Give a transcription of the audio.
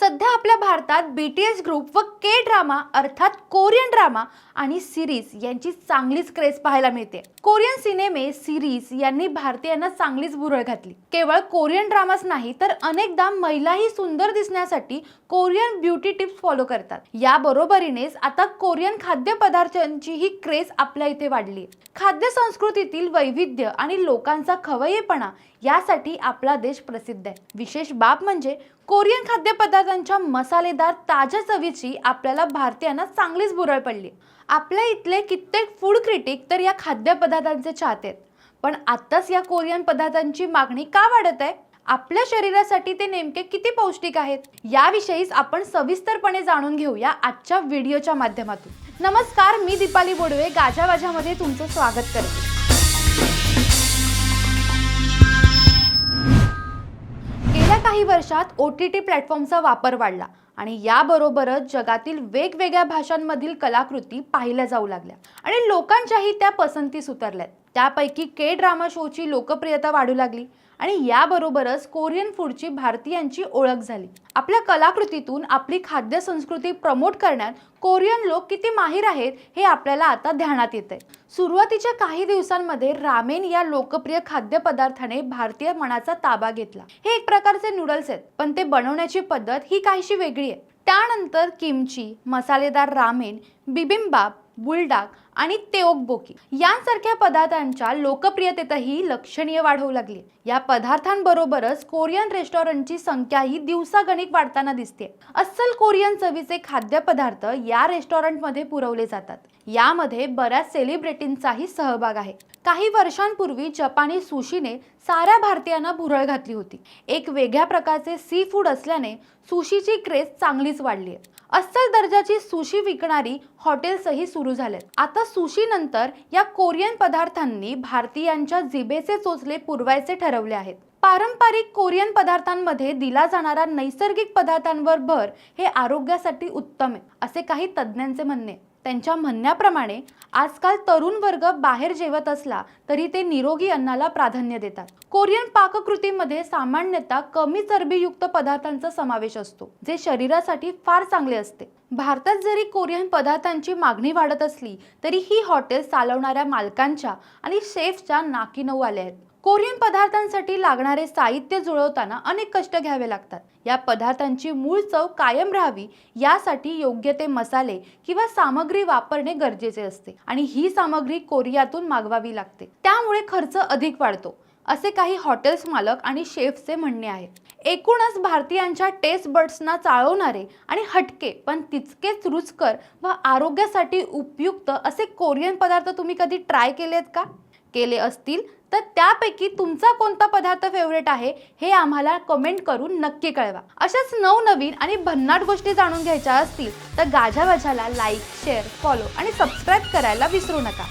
सध्या आपल्या भारतात बी टी एस ग्रुप व के ड्रामा अर्थात कोरियन ड्रामा आणि सिरीज यांची चांगलीच क्रेज पाहायला मिळते. कोरियन सिनेमे सिरीज यांनी भारतीयांना चांगलीच भुरळ घातली. केवळ कोरियन ड्रामाच नाही तर अनेकदा महिलाही सुंदर दिसण्यासाठी कोरियन ब्युटी टिप्स फॉलो करतात. या बरोबरीनेच आता कोरियन खाद्यपदार्थांची ही क्रेज आपल्या इथे वाढली. खाद्य संस्कृतीतील वैविध्य आणि लोकांचा खवयेपणा यासाठी आपला देश प्रसिद्ध आहे. विशेष बाब म्हणजे कोरियन खाद्यपदार्थांच्या मसालेदार ताज्या चवीची आपल्याला भारतीयांना चांगलीच भुरळ पडली. आपल्या इथले कित्येक फूड क्रिटिक तर या खाद्यपदार्थांचे चाहते आहेत. पण आत्ताच या कोरियन पदार्थांची मागणी का वाढत आहे? आपल्या शरीरासाठी ते नेमके किती पौष्टिक आहेत? याविषयीच आपण सविस्तरपणे जाणून घेऊया आजच्या व्हिडिओच्या माध्यमातून. नमस्कार मी दीपाली बोडवे गाजावाजामध्ये तुमचं स्वागत करते. काही वर्षात ओ टी टी प्लॅटफॉर्मचा वापर वाढला आणि याबरोबरच जगातील वेगवेगळ्या भाषांमधील कलाकृती पाहिल्या जाऊ लागल्या आणि लोकांच्याही त्या पसंतीस उतरल्यात. त्यापैकी के ड्रामा शोची लोकप्रियता वाढू लागली आणि याबरोबरच कोरियन फूडची भारतीयांची ओळख झाली. आपल्या कलाकृतीतून आपली खाद्य संस्कृती प्रमोट करण्यात कोरियन लोक किती माहीर आहेत हे आपल्याला आता ध्यानात येत आहे सुरुवातीच्या काही दिवसांमध्ये रामेन या लोकप्रिय खाद्यपदार्थाने भारतीय मनाचा ताबा घेतला. हे एक प्रकारचे नूडल्स आहेत पण ते बनवण्याची पद्धत ही काहीशी वेगळी आहे. त्यानंतर किमची मसालेदार रामेन बिबिंबाप बुलडाग आणि तेओकबोकी. यांसारख्या पदार्थांच्या लोकप्रियतेतही लक्षणीय वाढवू लागली. या पदार्थांबरोबरच कोरियन रेस्टॉरंटची संख्याही दिवसागणिक वाढताना दिसते. अस्सल कोरियन चवीचे खाद्यपदार्थ या रेस्टॉरंटमध्ये पुरवले जातात. यामध्ये बऱ्याच सेलिब्रिटींचाही सहभाग आहे. काही वर्षांपूर्वी जपानी सुशीने साऱ्या भारतीयांना भुरळ घातली होती. एक वेगळ्या प्रकारचे सी फूड असल्याने सुशीची क्रेज चांगलीच वाढली आहे. अस्सल दर्जाची सुशी विकणारी हॉटेल्सही सुरू झालेत. आता सुशीनंतर या कोरियन पदार्थांनी भारतीयांच्या जिभेचे चोचले पुरवायचे ठरवले आहेत. पारंपरिक कोरियन पदार्थांमध्ये दिला जाणारा नैसर्गिक पदार्थांवर भर हे आरोग्यासाठी उत्तम आहे असे काही तज्ज्ञांचे म्हणणे. त्यांच्या म्हणण्याप्रमाणे आजकाल तरुण वर्ग बाहेर जेवत असला तरी ते निरोगी अन्नाला प्राधान्य देतात. कोरियन पाककृतीमध्ये सामान्यतः कमी चरबीयुक्त पदार्थांचा समावेश असतो जे शरीरासाठी फार चांगले असते. भारतात जरी कोरियन पदार्थांची मागणी वाढत असली तरी ही हॉटेल चालवणाऱ्या मालकांच्या आणि शेफच्या नाकी नऊ आहेत. कोरियन पदार्थांसाठी लागणारे साहित्य जुळवताना अनेक कष्ट घ्यावे लागतात. या पदार्थांची मूळ चव कायम राहावी यासाठी योग्य ते मसाले किंवा सामग्री वापरणे गरजेचे असते आणि ही सामग्री कोरियातून मागवावी लागते. त्यामुळे खर्च अधिक वाढतो. असे काही हॉटेल्स मालक आणि शेफचे म्हणणे आहे. एकूणच भारतीयांच्या टेस्ट बर्ड्सना चाळवणारे आणि हटके पण तितकेच रुचकर व आरोग्यासाठी उपयुक्त असे कोरियन पदार्थ तुम्ही कधी ट्राय केलेत का? केले असतील तर त्यापैकी तुमचा कोणता पदार्थ फेवरेट आहे हे आम्हाला कमेंट करून नक्की कळवा. अशाच नवनवीन आणि भन्नाट गोष्टी जाणून घ्यायच्या असतील तर गाजावाजाला लाईक शेअर फॉलो आणि सबस्क्राईब करायला विसरू नका.